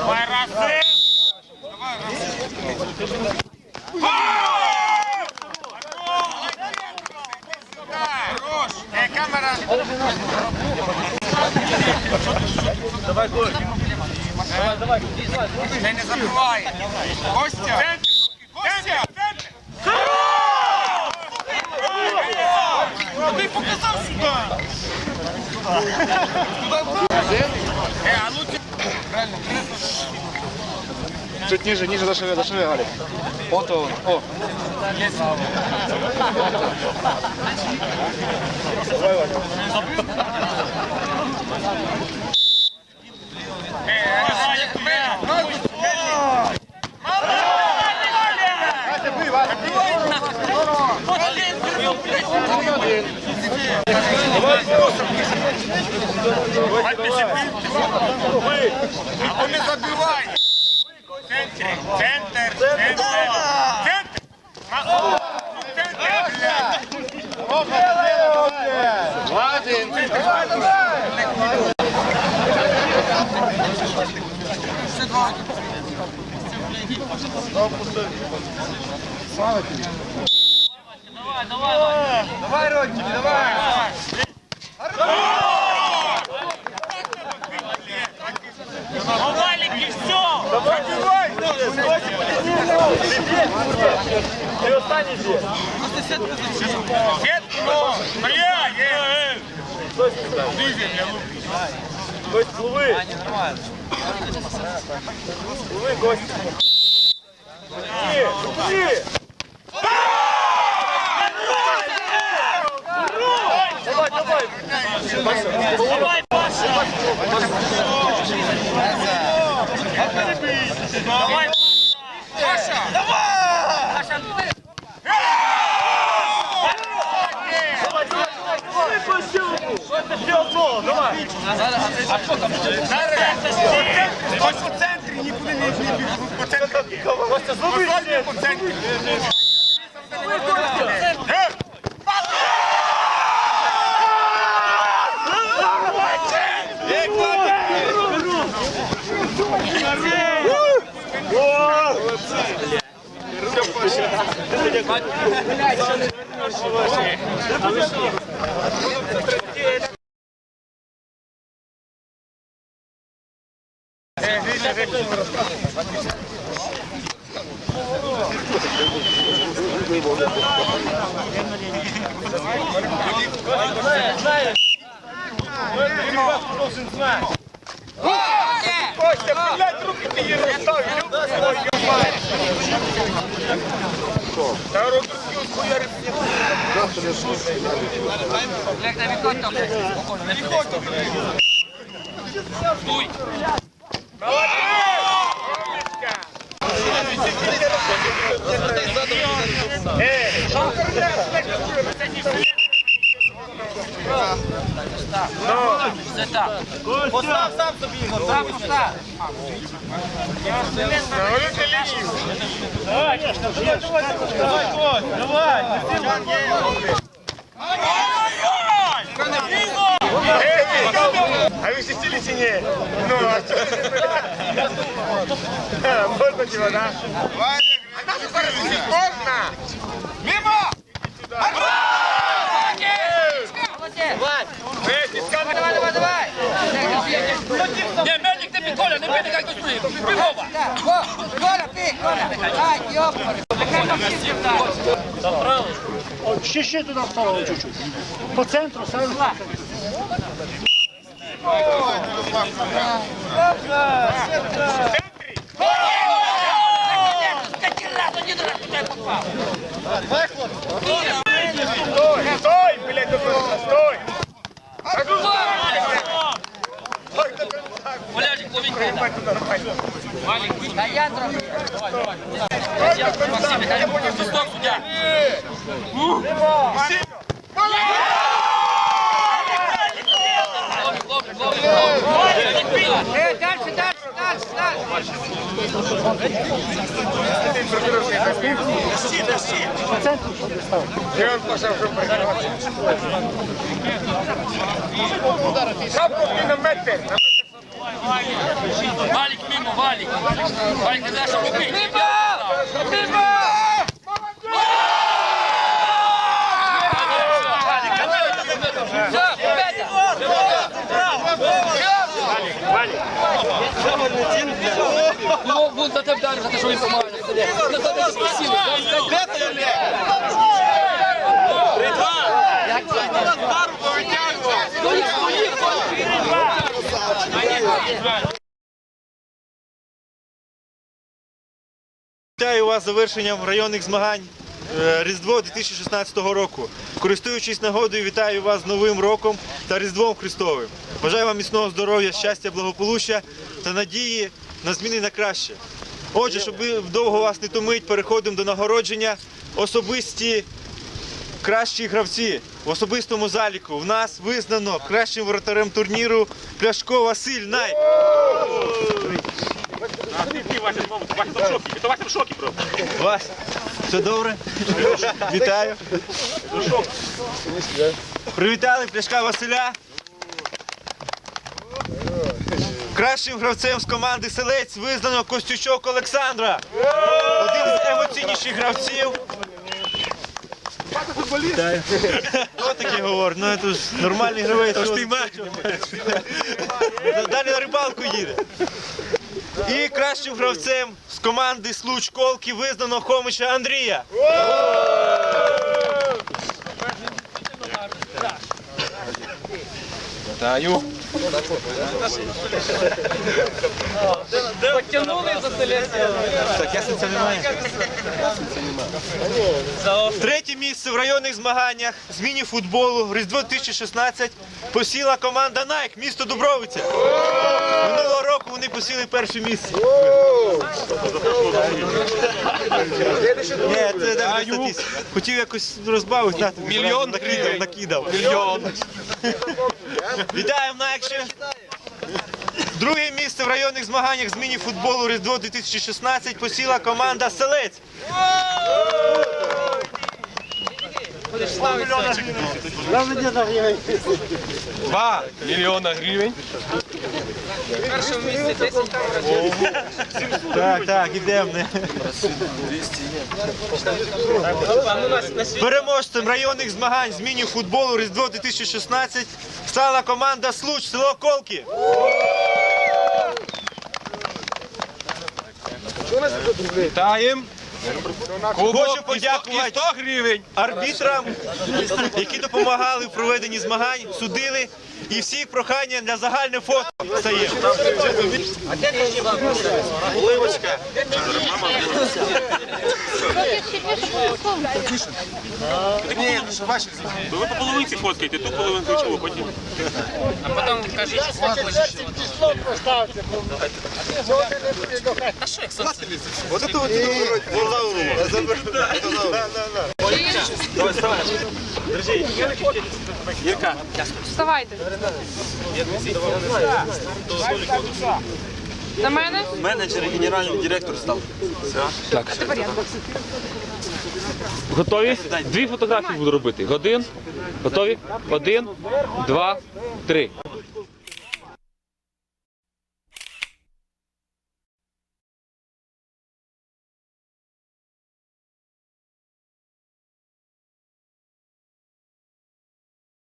Давай рази! Хорош! Е, камера! Давай, Давай, давай. Ти не забивай. Костя! Костя! Ти показав сюди! Е, а ну ти... Чуть ниже, ниже зашиве, зашиве, Галик. Вот он, о. А Валик и все! Забивай! Ти останній зі. Сетку, ну! Стоять! е, е. Диві, я луплю. Кость, пливи. Пливи, Кость. Ні, ні. Давай, давай. Давай, Паша! Давай, Паша! Ось по центрі, нікуди не біг по центрі. Костя, злови ще. По центрі. Злови, Костя. Костя, блядь, руки ти її розстав, Та руки хуярить. Постав сам собі його. Сам постав. Давай, давай, давай, давай, давай. А вы шестили чи ні? Ну, а що ти не Можна да? А нашу можна? Мимо! Давай, давай, давай! Ні, медик не Коля, не бити, як Коля, ти, Коля! Ай, йопари! Нехай там. Ще ще туди вставили чуть-чуть. По центру сразу. Стой, блядь, стой! Стой до конца! Валярик, ловіть. Ебать, туда, давай. Та я зроблю. Максим, яка буде свисток, суддя. Е, дальше, дальше, дальше, дальше. По центру, щоб не. Шапку ти на метр. Валік мимо, валік. Валік, не знаєш, що робити. Все, победа! Ну, будуть за те вдарити, за те, що він помагає. Стоїть, стоїть, стоїть. Вітаю вас завершенням районних змагань е, Різдво 2016 року. Користуючись нагодою, вітаю вас з Новим роком та Різдвом Христовим. Бажаю вам міцного здоров'я, щастя, благополуччя та надії на зміни на краще. Отже, щоб довго вас не томить, переходимо до нагородження. Особисті кращі гравці в особистому заліку. В нас визнано кращим воротарем турніру Пляшко Василь Най. Вась, все добре? Вітаю. Привітали пляшка Василя. Кращим гравцем з команди Селець визнано Костючок Олександра. Один з емоційніших гравців. Хто таке говорить? Ну це ж нормальний гравець. Тож ти Далі на рибалку їде. І кращим гравцем з команди Случ Колки визнано Хомича Андрія. Вітаю. Потягнули за селецію. Так, ясенця немає. Третє місце в районних змаганнях з міні-футболу Різдво 2016 посіла команда Найк, місто Дубровиця. Минулого року вони посіли перше місце. Ні, це. Хотів якось розбавити. Мільйон накидав, накидав. Мільйон. Вітаємо Найкше. Друге місце в районних змаганнях з міні-футболу Різдво 2016 посіла команда Селець. Два мільйона гривень. Так, так, ідемо. Переможцем районних змагань з міні-футболу Різдво 2016 стала команда Случ, село Колки. Вітаємо. Хочу подякувати 100 гривень. арбітрам, які допомагали в проведенні змагань, судили. І всі прохання для загальне фото стає. Оливочка. Ви по половинці фоткайте, ту половинку чого потім. А потім кажіть, Число поставте. а що як сонце? Вот это вот Я заберу. Вставайте. На мене? Менеджер і генеральний директор став. Готові? Дві фотографії буду робити. Годин. Готові? Один, два, три.